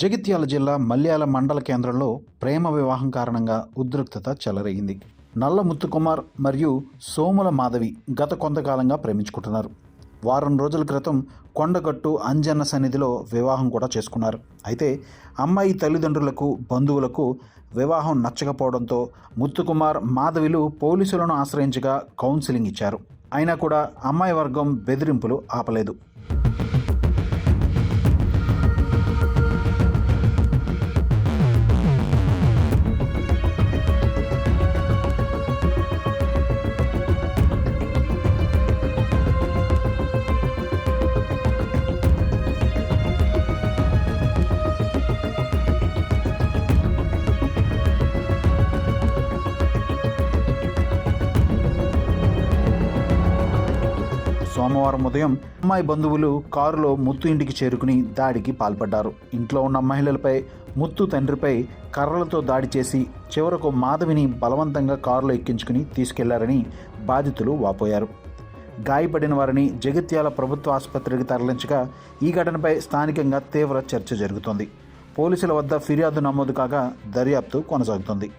జగిత్యాల జిల్లా మల్యాల మండల కేంద్రంలో ప్రేమ వివాహం కారణంగా ఉద్రిక్తత చెలరేగింది. నల్ల ముత్తుకుమార్ మరియు సోముల మాధవి గత కొంతకాలంగా ప్రేమించుకుంటున్నారు. వారం రోజుల క్రితం కొండగట్టు అంజన్న సన్నిధిలో వివాహం కూడా చేసుకున్నారు. అయితే అమ్మాయి తల్లిదండ్రులకు బంధువులకు వివాహం నచ్చకపోవడంతో ముత్తుకుమార్ మాధవిలు పోలీసులను ఆశ్రయించగా కౌన్సిలింగ్ ఇచ్చారు. అయినా కూడా అమ్మాయి వర్గం బెదిరింపులు ఆపలేదు. సోమవారం ఉదయం అమ్మాయి బంధువులు కారులో ముత్తు ఇంటికి చేరుకుని దాడికి పాల్పడ్డారు. ఇంట్లో ఉన్న మహిళలపై ముత్తు తండ్రిపై కర్రలతో దాడి చేసి చివరకు మాధవిని బలవంతంగా కారులో ఎక్కించుకుని తీసుకెళ్ళారని బాధితులు వాపోయారు. గాయపడిన వారిని జగిత్యాల ప్రభుత్వ ఆసుపత్రికి తరలించగా ఈ ఘటనపై స్థానికంగా తీవ్ర చర్చ జరుగుతోంది. పోలీసుల వద్ద ఫిర్యాదు నమోదు కాగా దర్యాప్తు కొనసాగుతోంది.